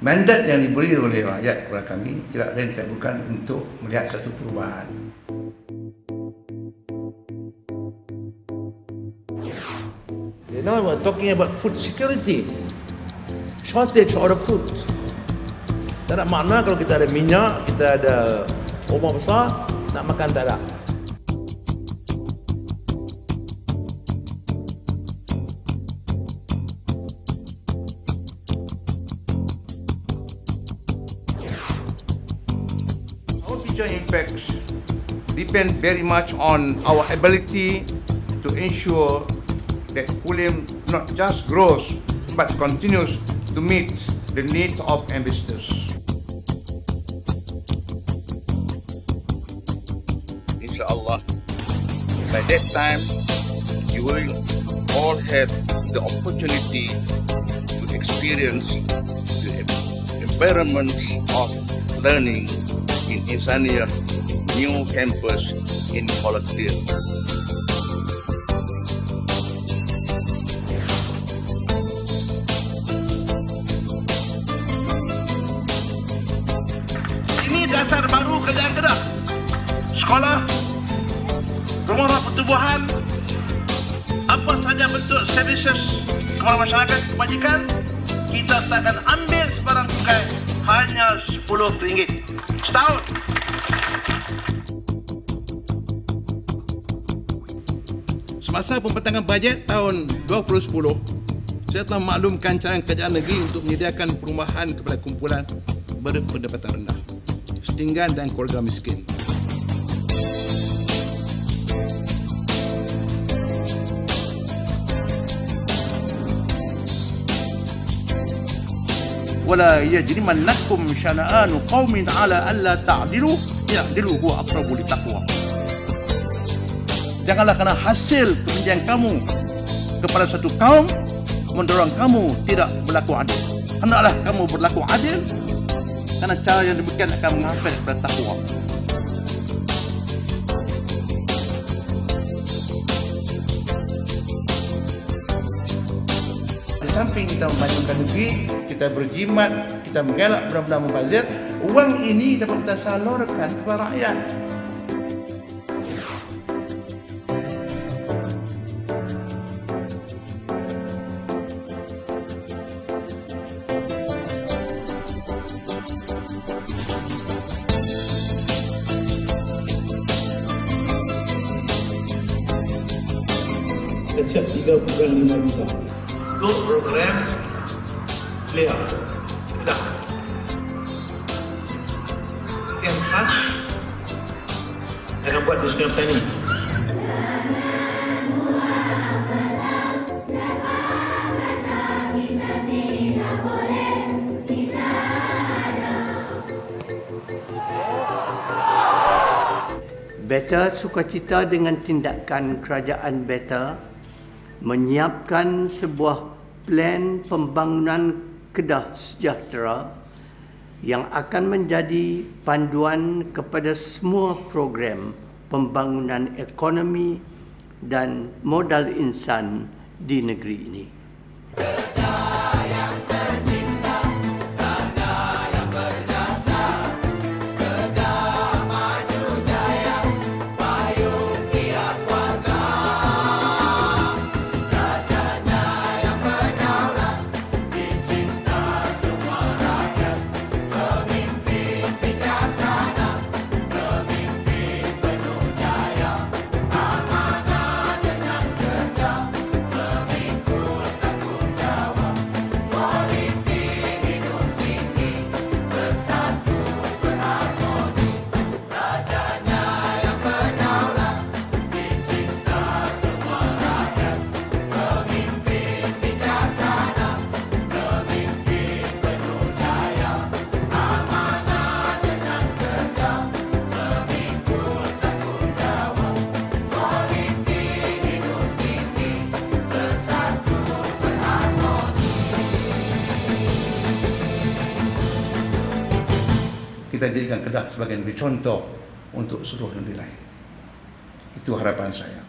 Mandat yang diberi oleh rakyat kepada kami tidak lain tidak bukan untuk melihat satu perubahan. You know, we're talking about food security. Shortage of food. Tak ada makna kalau kita ada minyak, kita ada rumah besar, nak makan tak ada. Future impacts depend very much on our ability to ensure that Kulim not just grows but continues to meet the needs of investors. Inshallah, by that time, you will all have the opportunity to experience the environment of learning in Insania new campus in Kolaktir. Ini dasar baru kerajaan Kedah. Sekolah, rumah pertubuhan, apa saja bentuk services kepada masyarakat kebajikan, kita takkan ambil sebarang cukai hanya RM10 setahun. Semasa pembentangan bajet tahun 2010, saya telah maklumkan carangan kerajaan negeri untuk menyediakan perumahan kepada kumpulan berpendapatan rendah, setinggan dan keluarga miskin. ولا يجرمنكم شنآن قوم على ألا تعدلوا يعدلوا هو أقرب للتقوى Janganlah kerana hasil kebencian kamu kepada satu kaum mendorong kamu tidak berlaku adil. Hendaklah kamu berlaku adil kerana cara yang demikian akan menghafal kepada takwa. Samping kita memajukan negeri, kita berjimat, kita mengelak benda-benda membazir, wang ini dapat kita salurkan kepada rakyat. Kita siap 3.5 juta. Untuk program clear. Sudah. Yang khas akan buat dusun petani. Beta sukacita dengan tindakan kerajaan Beta menyiapkan sebuah plan pembangunan Kedah Sejahtera yang akan menjadi panduan kepada semua program pembangunan ekonomi dan modal insan di negeri ini. Kita jadikan Kedah sebagai contoh untuk seluruh negeri lain. Itu harapan saya.